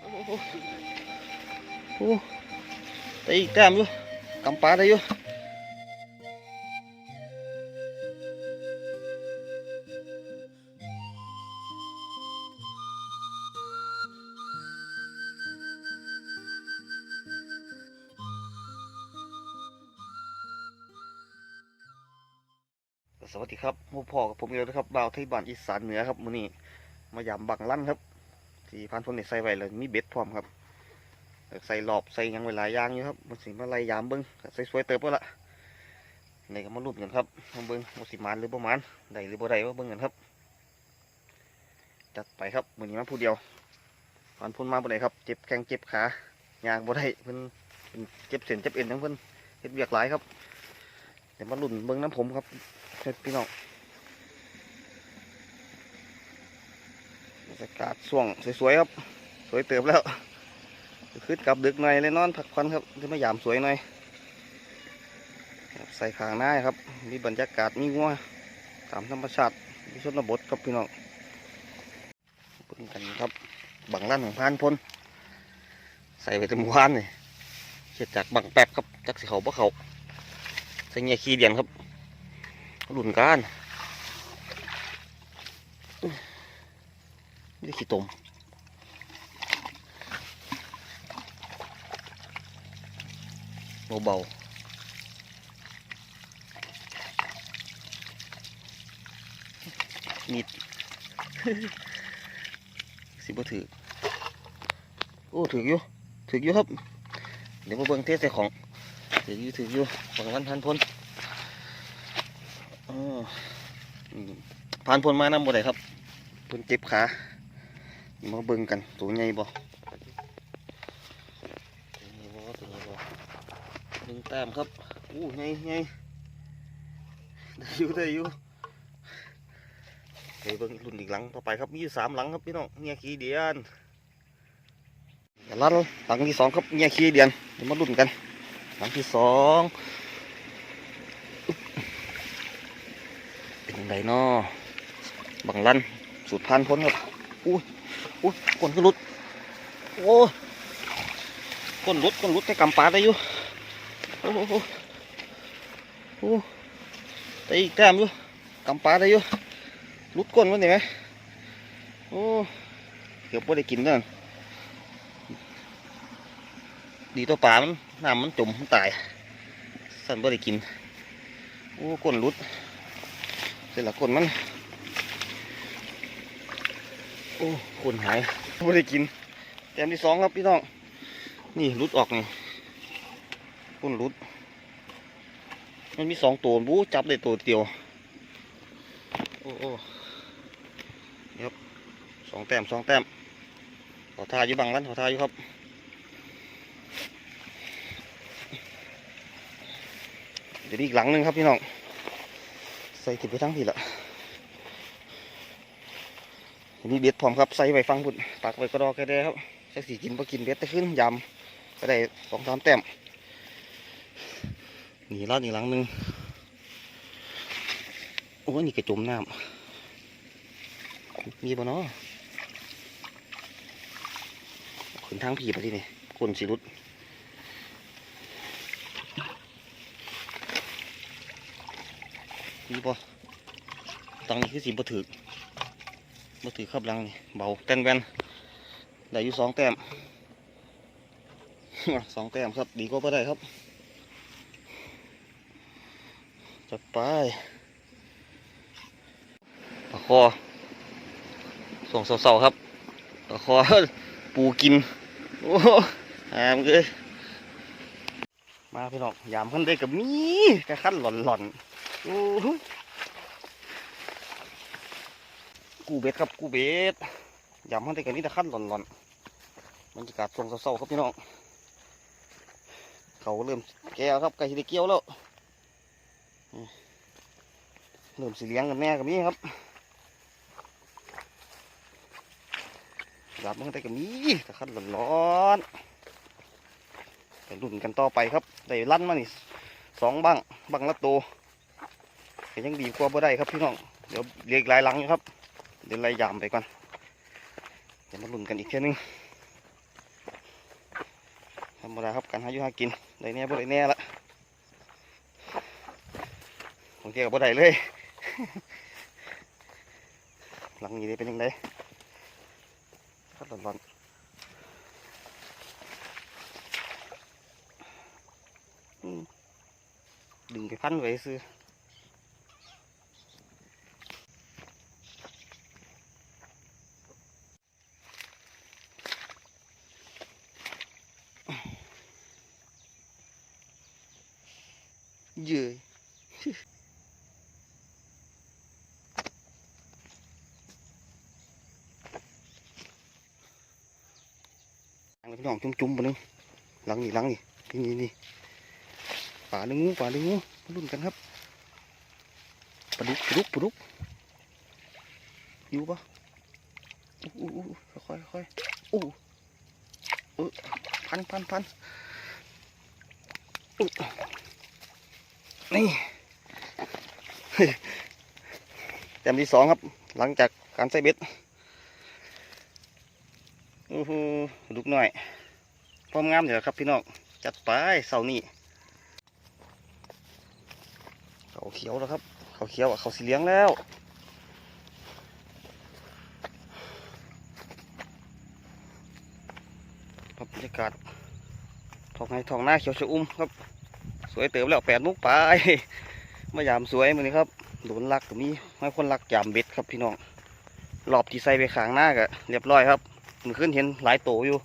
โอ้โหโอ้ได้ สวัสดีครับหมู่พ่อกับผมเองนะครับบ่าวที่บ้านอีสานเหนือครับมื้อนี้มายามบังลั่นครับที่พันพนนี่ใส่ไว้เลยมีเบ็ดพร้อมครับใส่หลอบใส่ยังไว้หลายยางอยู่ครับมันสิมาไล่ยามเบิ้งใส่สวยเติบก็ละนี่ก็มาลุ้นกันครับมาเบิ้งมันสิมานหรือประมาณได้หรือบ่ได้มาเบิ้งกันครับ จัดไปครับมือนี้มาผู้เดียวพันพนมาบ่ได้ครับเจ็บแข้งเจ็บขายางบ่ได้เพิ่นเพิ่นเจ็บเส้นเจ็บเอ็นทั้งเพิ่นเฮ็ดเวียกหลายครับ เดี๋ยวมาหลุนเบิ้งน้ำผมครับพี่น้องบรรยากาศช่วงสวยๆครับ สวยเติบแล้วขึ้นกลับดึกหน่อยเลยนอนพักผ่อนครับที่มายามสวยหน่อยใส่ขางหน้าครับ มีบรรยากาศมีงัวตามธรรมชาติมีชนบทครับพี่น้องเพิ่งกันครับ บังลั่นของพานพลใส่ไปเต็มวานนี่เช็ดจากบังแป๊บครับจากสีเขาบ่เขา ใส่เงี้ยขี้เดียนครับหลุนก้านนี่ขี้ตมเบาๆนิดสิบ่ถือโอ้ถืออยู่ถืออยู่ครับ เดี๋ยวมาเบิ่งเทสใส่ของ ถืออยู่ถืออยู่ฝั่งวันพันพลอ๋ออืมพันพลมานำบ่ได้ครับเพิ่นเจ็บขามาเบิ่งกันตัวใหญ่บ่ตัวใหญ่บ่ตัวใหญ่บ่หนึ่งแต้มครับอู้ไงไงได้อยู่ได้อยู่ไปเบิ่งรุ่นอีกหลังต่อไปครับมีอยู่สามหลังครับพี่น้องเงียขี้เดียนลัดหลังที่สองครับเงียขี้เดียนเดี๋ยวมารุ่นกัน หลังที่สองเป็นยังไงเนาะบังลันสูตรพันพ้นครับอู้ยอู้ก้นก็หลุดโอ้ก้นหลุดก้นหลุดแต่กำปาได้อยู่โอ้โหโอ้โหได้อีกแต้มอยู่กำปาได้อยู่ลุดก้นมันเห็นไหมโอ้เกือบไม่ได้กินนั่น ดีตัวปลามันน้ำมันจมมันตาย สั่นไม่ได้กิน โอ้ก้นลุดเสร็จล้วก้นมัน โอ้ก้นหายไม่ได้กินแต้มที่สองครับพี่น้อง นี่ลุดออกนี่พุ่นรุด มันมีสองตัวบูจับได้ตัวเดียว โอ้โอ้ครับสองแต้มสองแต้มขอทาอยู่บังนั้นขอทาอยู่ครับ ดี๋ยวอีกหลังหนึ่งครับพี่น้อง ใส่ติดไปทั้งทีละมีเบ็ดพร้อมครับใส่ไว้ฟังพุ่นปักไว้กระดอกกระแดครับใส่สีกินพอกินเบ็ดแต่ขึ้นยำก็ได้สองสามแต้มหนีรอดอีกหลังหนึ่งโอ้นี่กระจุมน้ำมีบ่เนาะขึ้นทางผีไปที่นี่คนสิรุดีบ่ตังนี้คือสีบ่ถือบ่ถือขับลังนี่เบาเต้นแวนได้อยู่สองแต้มสองแต้มครับ ดีกว่าบ่ได้ครับจัดไปปลาคอส่งเสาๆครับปลาคอปูกิน โอ้หามเลยมาพี่น้องยามขั้นได้กับมีกระขั้นหล่อนๆ โอ้กูเบ็ดครับกูเบ็ดยามขั้นได้กับนี่แต่ขั้นหล่อนๆบรรยากาศส่งเสาๆครับพี่น้องเขาเริ่มแก้วครับใกล้จะได้เกี่ยวแล้วเริ่มสีเลี้ยงกันแน่กับนี้ครับหลับมันได้กับนี้ตะคันร้อนๆไปรุ่นกันต่อไปครับได้ลั่นมานี่สองบังบังละโตว ก็ยังดีกว่าบ่ได้ครับพี่น้อง เดี๋ยวเรียกหลายหลังอยู่ครับ เดี๋ยวไล่ยามไปก่อนเดี๋ยวมาลุ้นกันอีกเที่นึงธรรมดาครับการหาอยู่หากินได้แน่บ่ได้แน่ละบางทีก็บ่ได้เลย หลังนี้ได้เป็นยังไงครับหลังอืมดึงไปพันไว้ซื้อ เยื่อยหลังพี่น้องจุ่มๆไปนึงหลังนี่หลังนี่นี่นี่ป่าดึงงูป่าดึงงูมาลุ้นกันครับปลุกปลุกปลุกอยู่ปะอู้อู้ค่อยค่อยอู้อู้พันพันพันอู้ นี่แต้มที่สองครับ หลังจากการใส่เบ็ดโอ้โหลูกหน่อยพร้อมงามเดี๋ยวครับพี่น้องจัดไปเสานี้เขาเขียวแล้วครับ เขาเขียวอะเขาสีเหลี้ยงแล้วบบรรยากาศทองไห้ทองหน้าเขียวชะอุ่มครับ สวยเติมแล้วแปดมุกไปมายามสวยมือนี้ครับโดนลักก็มีให้คนลักยามเบ็ดครับพี่น้องรอบที่ใส่ไปขางหน้าก็เรียบร้อยครับมือขึ้นเห็นหลายโตอยู่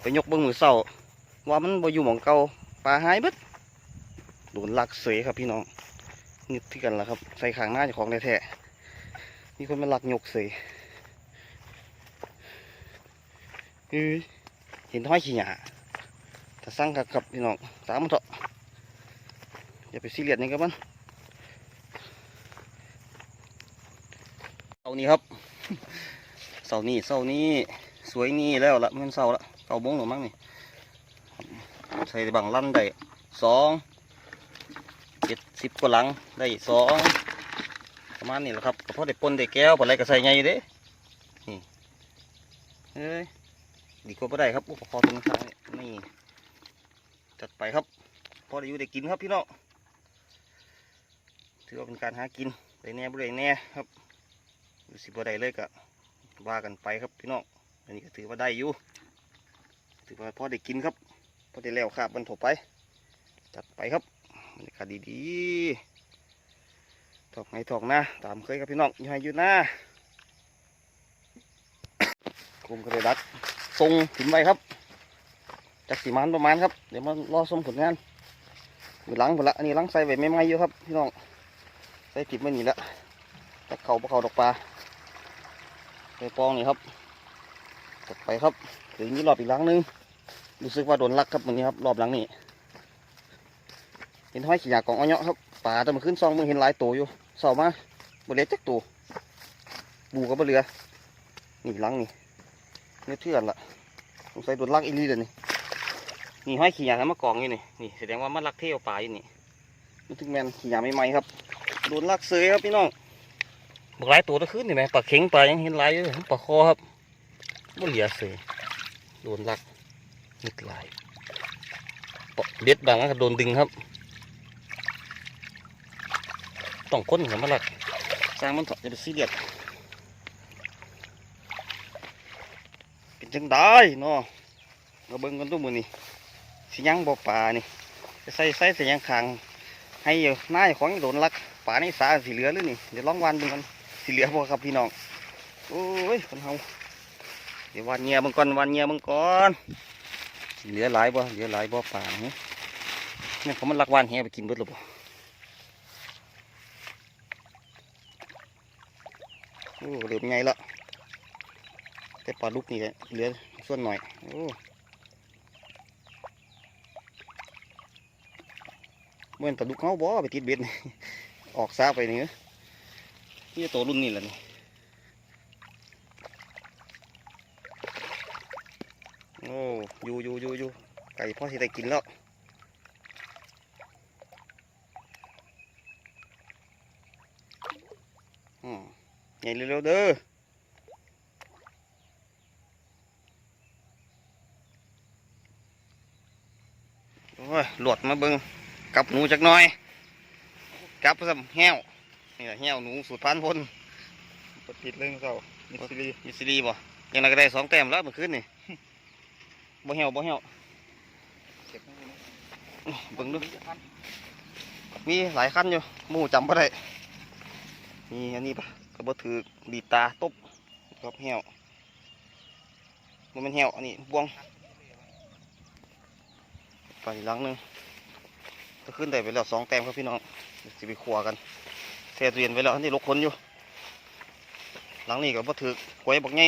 ไปยกเบิ้งมือเศร้าว่ามันบ่อยู่หมองเก่าปลาหายบิดโดนลักเสยครับพี่น้องนี่ที่กันละครับ ใส่ขางหน้าจ้าของแท้ๆมีคนมาลักยกเสยเฮ้ยเห็นห้อยขี้หยาถ้าสั่งครับครับพี่น้องตามมันเถอะ อย่าไปซีเรียสนี่ครับมันเสานี้ครับเสานี้เสานี้สวยนี่แล้วละมันเสาละเก้าโมงหรือมั้งนี่ใส่บังลั่นได้สองเจ็ดสิบกว่าหลังได้สองประมาณนี้แหละครับพอได้ปนได้แก้วปลาไหลก็ใส่ไงเด้นี่เฮ้ยดีกว่าบ่ได้ครับอุปกรณ์ตรงกลางนี่จัดไปครับพอได้อยู่ได้กินครับพี่น้อง ถือว่าเป็นการหากินได้แน่บ่ได้แน่ครับหรือสิบ่ได้เลยก็ว่ากันไปครับพี่น้องอันนี้ก็ถือว่าได้อยู่ถือว่าพอได้กินครับพอได้แล้วครับมันถกไปจัดไปครับบรรยากาศดีๆถอกไงถอกหน้าตามเคยครับพี่น้องอยู่ให้อยู่หน้ากลุ่มกระดัดทรงถึงไว้ครับจากสีมันประมาณครับเดี๋ยวมารอชมผลงานอยู่หลังหมดละอันนี้หลังใส่ไว้ไม่ไหมอยู่ครับพี่น้อง ใส่ผิดไม่หนีละแต่เขาปลาเขาดอกปลาไปปองนี่ครับตกไปครับถึงนี้รอบอีกลังหนึงรู้สึกว่าโดนลักครับวันนี้ครับรอบหลังนี้เห็นห้อยขี้ยากองอ้อยเนาะครับปลาแต่มันขึ้นซองมึงเห็นหลายตัวอยู่เสามาบริเวณจักตัวบูกับเรือนี่ลังนี่เนี่ยเทือนละสงสัยโดนลักอีกลีเดี๋ยนี้นี่ห้อยขี้ยาให้มากองอยู่นี่นี่แสดงว่ามันลักเที่ยวปลาอยู่นี่มันถึงแมนขี้ยาไม่ไหมครับ โดนลักเสยครับพี่น้องบักหลายตัวตะขึ้นเห็นไหมปลาเข็งปลายังเห็นหลายอยู่ปลาคอครับบ่เหลียเสยโดนลักนิดหลายเด็ดบางก็โดนดึงครับ ต้องค้นกับมาลักสร้างมันถอะจะไปซีเรียสเป็นจังได้เนาะเราเบิ่งกันตัวมือนี่สิยังบ่ปลานี่ใส่ใส่สิยังคางให้อยู่หน้าเจ้าของโดนลัก ป่านี่สาสีเหลือหรือนี่เดี๋ยวลองวันดูกันสีเหลือบ่ครับพี่น้องโอ้ยคนเฮาเดี๋ยววันเงียบางก่อนวันเงียบางก่อนเหลือหลายบ่เหลือหลายบ่ป่าเนี่ยเนี่ยเขามันลักวันแหไปกินเบิดหรือบ่โอ้เหลือไงละแต่ปลาลูกนี่แหละเหลือส่วนหน่อยโอ้เมื่อปลาดุกเขาบ่ไปติดเบ็ดนี่ ออกซาไปนี่นี่ตัวรุ่นนี้แหละนี่โอ้ยูยูยูยูไก่พ่อสิได้กินแล้วอืมใหญ่เร็วเด้อโอ้ยหลวดมาเบิงกับหนูจักหน่อย กับซ้ำแห้วนี่แหละแห้วหนูสูตรพันธุ์พลปดผิดเลยเจ้ามิสซิลีมิสซิลีบ่ยังไงก็ได้สองแต้มแล้วเมื่อคืนนี่บ่แห้วบ่แห้วเก็บไว้นะเบิ่งดูมีหลายขั้นอยู่หมูจำบ่ได้มีอันนี้ปะกระบ่ถือดีดตาตบกับแห้วมันเป็นแห้วอันนี้บวงไปอีกหลังหนึง จะขึ้นได้ไปแล้วสองแต้มครับพี่น้องเดี๋ยวสิไปขัวกันเทเรียนไว้แล้วอันนี้ลกคนอยู่ หลังนี้ก็บ่ถือหวยบักไง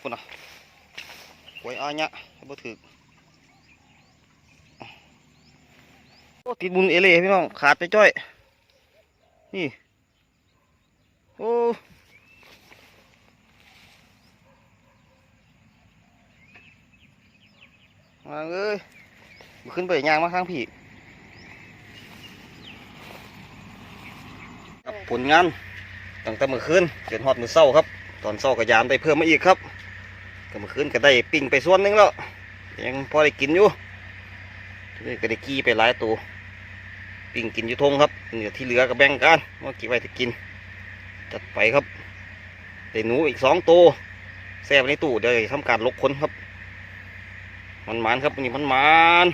คุณน่ะหวยอาญะบ่ถือโอ้ติดบุญเอเล่พี่น้องขาดไปจ้อย นี่ โอ้มาเอ้ยขึ้นไปย่างมาข้างพี่ ครับผลงานตั้งแต่เมื่อคืนเกิดฮอดมือเศร้าครับ ตอนเศร้าก็ยามได้เพิ่มมาอีกครับก็เมื่อคืนก็ได้ปิ้งไปส่วนหนึงแล้วยังพอได้กินอยู่นี่ก็ได้กี้ไปหลายตัวปิ้งกินอยู่ทงครับเหลือที่เหลือก็แบ่งกันว่ากี่ไว้จะกิน จัดไปครับได้หนูอีกสองตัวแซ่บในตู้เดี๋ยวทำการลกคนครับ มันมานครับวันนี้มันมาน